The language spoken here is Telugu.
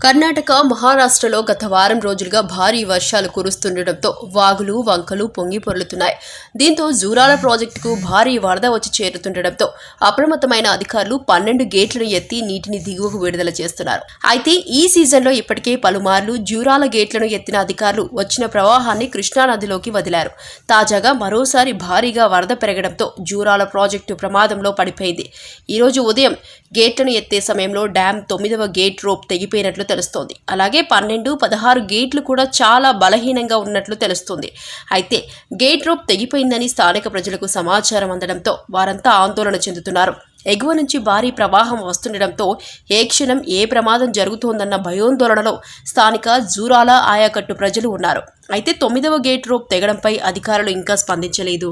కర్ణాటక మహారాష్ట్రలో గత వారం రోజులుగా భారీ వర్షాలు కురుస్తుండటంతో వాగులు వంకలు పొంగి పొర్లుతున్నాయి. దీంతో జూరాల ప్రాజెక్టుకు భారీ వరద వచ్చి చేరుతుండటంతో అప్రమత్తమైన అధికారులు పన్నెండు గేట్లను ఎత్తి నీటిని దిగువకు విడుదల చేస్తున్నారు. అయితే ఈ సీజన్లో ఇప్పటికే పలుమార్లు జూరాల గేట్లను ఎత్తిన అధికారులు వచ్చిన ప్రవాహాన్ని కృష్ణానదిలోకి వదిలారు. తాజాగా మరోసారి భారీగా వరద పెరగడంతో జూరాల ప్రాజెక్టు ప్రమాదంలో పడిపోయింది. ఈరోజు ఉదయం గేట్లను ఎత్తే సమయంలో డ్యాం తొమ్మిదవ గేట్ రోప్ తెగిపోయినట్లు తెలుస్తోంది. అలాగే పన్నెండు పదహారు గేట్లు కూడా చాలా బలహీనంగా ఉన్నట్లు తెలుస్తుంది. అయితే గేట్ రోప్ తెగిపోయిందని స్థానిక ప్రజలకు సమాచారం అందడంతో వారంతా ఆందోళన చెందుతున్నారు. ఎగువ నుంచి భారీ ప్రవాహం వస్తుండటంతో ఏ క్షణం ఏ ప్రమాదం జరుగుతోందన్న భయోందోళనలో స్థానిక జూరాల ఆయాకట్టు ప్రజలు ఉన్నారు. అయితే తొమ్మిదవ గేట్ రోప్ తెగడంపై అధికారులు ఇంకా స్పందించలేదు.